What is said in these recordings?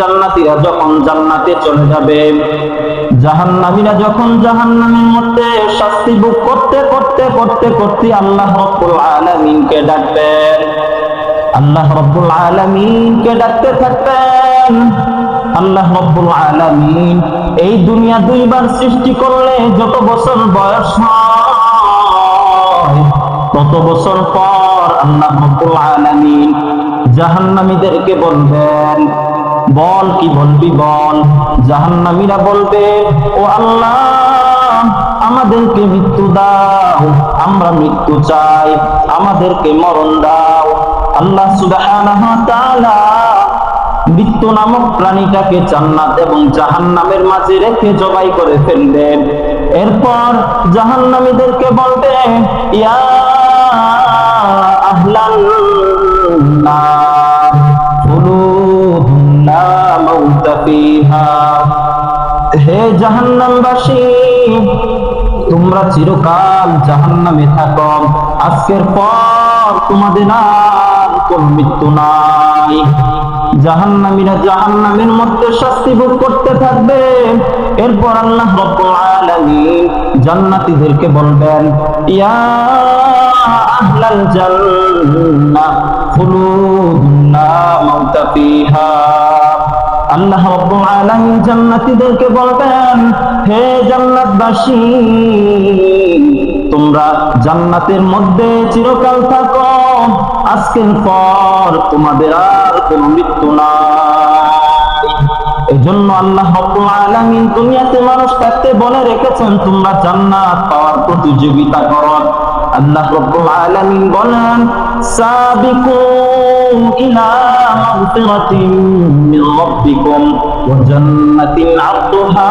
জান্নাতীরা যখন জান্নাতে চলে যাবে, জাহান্নামীরা যখন জাহান্নামের মধ্যে শাস্তি ভোগ করতে করতে করতে করতে আল্লাহ রব্বুল আলামিনকে ডাকবেন। আল্লাহ রব্বুল আলামিনকে ডাকতে থাকবেন। আল্লাহ রব্বুল আলামিন এই দুনিয়া দুইবার সৃষ্টি করলে যত বছর বয়স হয়, তত বছর পর আল্লাহ রব্বুল আলামিন জাহান্নামীদেরকে বলবেন বল কি বলবি বল? জাহান্নামীরা বলবে, ও আল্লাহ, আমাদেরকে মৃত্যু দাও, আমরা মৃত্যু চাই, আমাদেরকে মরণ দাও। আল্লাহ তাআলা মৃত্যু নামক প্রাণীটাকে জান্নাত এবং জাহান্নামের মাঝে রেখে জবাই করে ফেললেন। এরপর জাহান্নামীদেরকে বলবে, ইয়া আহলান হে জাহান্নামবাসী, তোমরা চিরকাল জাহান্নামে থাকো। আজকের পর তোমাদের আর কোন মৃত্যু নাই। জাহান্নামীরা জাহান্নামের মধ্যে শাস্তি ভোগ করতে থাকবে। এরপর আল্লাহ রব্বুল আলামিন জান্নাতীদেরকে বলবেন, ইয়া আহলাল জান্নাহ খুলুদুন লা মাউতা ফিহা। আল্লাহ রাব্বুল আলামিন বলবেন, হে জান্নাতবাসী, তোমরা জান্নাতের মধ্যে চিরকাল থাকো। আজকের পর তোমাদের আর কোনো মৃত্যু নাই। এজন্য আল্লাহ রাব্বুল দুনিয়াতে মানুষ থাকতে বলে রেখেছেন, তোমরা জান্নাত পাওয়ার প্রতিযোগিতা করো। আল্লাহ রাব্বুল আলামিন বলেন সাবিকু ইলা মাগফিরাতিন মিন রাব্বিকুম ওয়া জান্নাতিন 'আরদুহা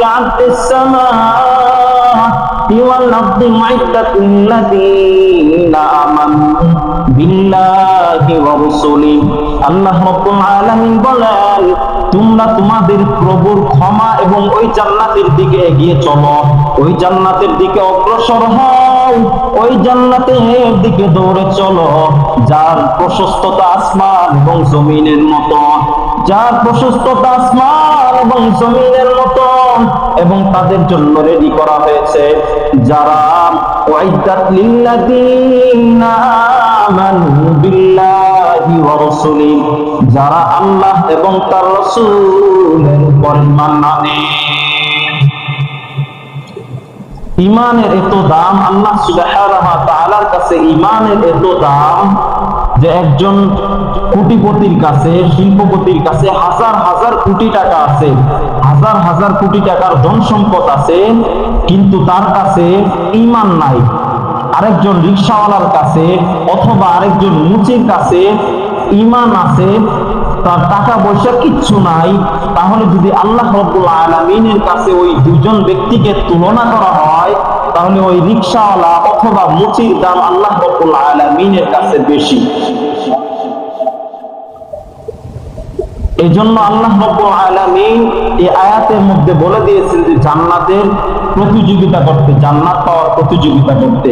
কা'আরদিস সামা'i ওয়াল আরদি মু'iddaতুল লাযীনা আমানু বিল্লাহি ওয়া রাসূলিহি। আল্লাহ রাব্বুল আলামিন বলেন, তোমরা তোমাদের প্রভুর ক্ষমা এবং ওই জান্নাতের দিকে এগিয়ে চলো। ওই জান্নাতের দিকে অগ্রসর হও। ওই জান্নাতের দিকে দৌড়ে চলো, যার প্রশস্ততা আসমান এবং জমিনের মতো। যার প্রশস্ততা আসমান এবং জমিনের মতো এবং তাদের জন্য রেডি করা হয়েছে। যারা ওয়াইদাত লিল্লাযীনা আমানু বিল্লাহি ওয়া রাসূলিহি, যারা আল্লাহ এবং তার রাসূলের উপর ঈমান আনে। ইমানের এত দাম, আল্লাহ তাআলার কাছে ইমানের এত দাম যে একজন কোটিপতির কাছে, শিল্পপতির কাছে হাজার হাজার কোটি টাকা আছে, হাজার হাজার কোটি টাকার ধন সম্পদ আছে, কিন্তু তার কাছে ইমান নাই। আরেকজন রিক্সাওয়ালার কাছে অথবা আরেকজন মুচির কাছে ইমান আছে তার টাকা পয়সা কিচ্ছু নাই, তাহলে যদি আল্লাহ আলমিনের কাছে ওই দুজন ব্যক্তিকে তুলনা করা হয়, তাহলে ওই রিক্সাওয়ালা অথবা মুচির দাম আল্লাহ রব্বুল আলমিনের কাছে বেশি। এই জন্য আল্লাহ রব্বুল এই আয়াতের মধ্যে বলে দিয়েছেন যে জান্নাতের প্রতিযোগিতা করতে, জান্নাত পাওয়ার প্রতিযোগিতা করতে।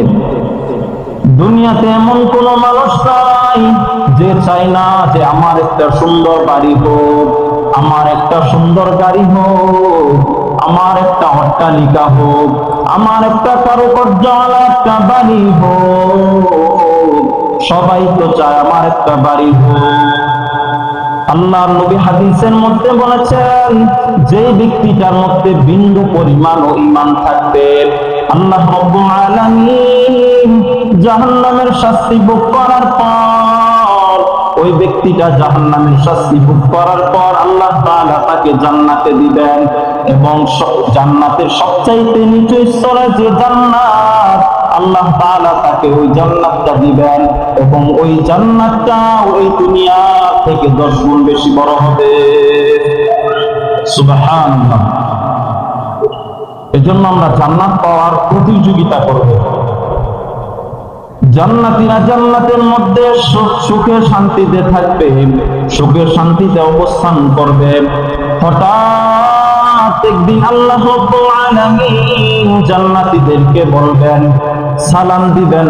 দুনিয়াতে এমন কোন মানুষ নাই যে চায় না যে আমার একটা সুন্দর বাড়ি হোক, আমার একটা সুন্দর গাড়ি হোক, আমার একটা অট্টালিকা হোক, আমার একটা কারুকার্যওয়ালা একটা বাড়ি হোক। সবাই তো চায় আমার একটা বাড়ি হোক। আল্লাহ নবী হাদিসের মধ্যে বলেছেন যে ব্যক্তিটার মধ্যে বিন্দু পরিমাণ ও ইমান থাকবে আল্লাহ আলামিন জাহান্নামের শাস্তি ভোগ করার পর, ওই ব্যক্তিটা জাহান্নামের শাস্তি ভোগ করার পর আল্লাহ তাকে জান্নাতে দিবেন। এবং জান্নাতের সবচাইতে নিচু স্তরে যে জান্নাত, আল্লাহ তাকে ওই জান্নাতটা দিবেন। এবং ওই জান্নাতটা ওই দুনিয়া থেকে দশ গুণ বেশি বড় হবে। সুবহানাল্লাহ। এজন্য আমরা জান্নাত পাওয়ার প্রতিযোগিতা করব। জান্নাতীরা জান্নাতের মধ্যে সুখে শান্তিতে থাকবে, সুখে শান্তিতে অবস্থান করবে। হঠাৎ একদিন আল্লাহ জান্নাতীদেরকে বলবেন, সালাম দিবেন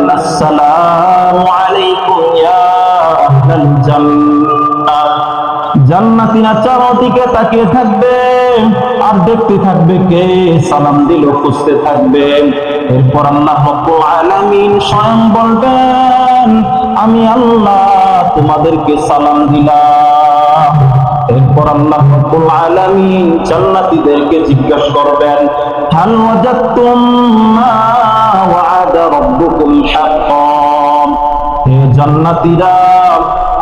জান্নাতিরা চারদিকে তাকিয়ে থাকবে। আর দেখতে থাকবে কে? সালাম দিল, খুঁজতে থাকবে। এরপর আল্লাহ আলামিন স্বয়ং বলবেন, আমি আল্লাহ তোমাদেরকে সালাম দিলাম। এরপর আল্লাহ রব্বুল আলামিন জান্নাতীদেরকে জিজ্ঞাসা করবেন, হাল ওয়াজাদতুম মা ওয়া'আদা রাব্বুকুম হে জান্নাতীরা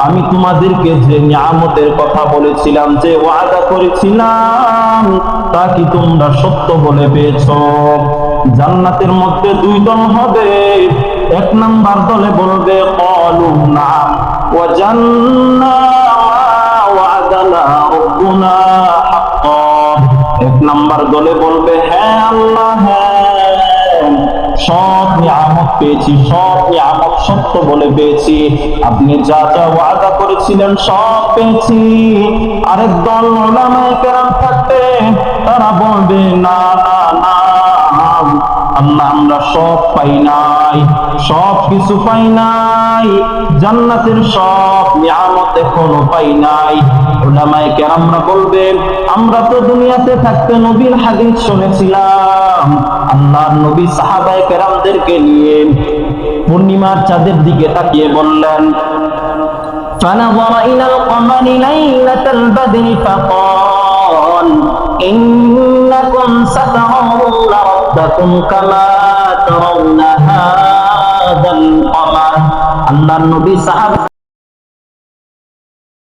আমি তোমাদেরকে যে নিয়ামতের কথা বলেছিলাম, যে ওয়াদা করেছিলাম, তা কি তোমরা সত্য বলে পেয়েছ? জান্নাতের মধ্যে দুই দল হবে। এক নাম্বার দলে বলবে, কলু নাম ওয়াদানা রব্বুনা এক নাম্বার দলে বলবে হ্যাঁ আল্লাহ হ্যাঁ সব নিয়ামত পেয়েছি, সব আমল সত্য বলে পেয়েছি। আপনি যা যা ওয়াদা করেছিলেন সব পেয়েছি। আরেক দল কেরাম থাকবে, তারা বলবে, না না না আমরা সব পাই নাই সব কিছু পাই নাই জান্নাতের সব নিয়ামত এখনো পাই নাই ওলামায়ে কেরামরা বলবে আমরা তো দুনিয়াতে থাকতে নবীর হাদিস শুনেছিলাম আল্লাহর নবী সাহাবায়ে কেরামদেরকে নিয়ে পূর্ণিমার চাঁদের দিকে তাকিয়ে বললেন فنظر إلى القمر ليلة البدر فقال إنكم سترون ربكم كما তারাউনা হাযাল কমার আল্লাহর নবী সাহাবা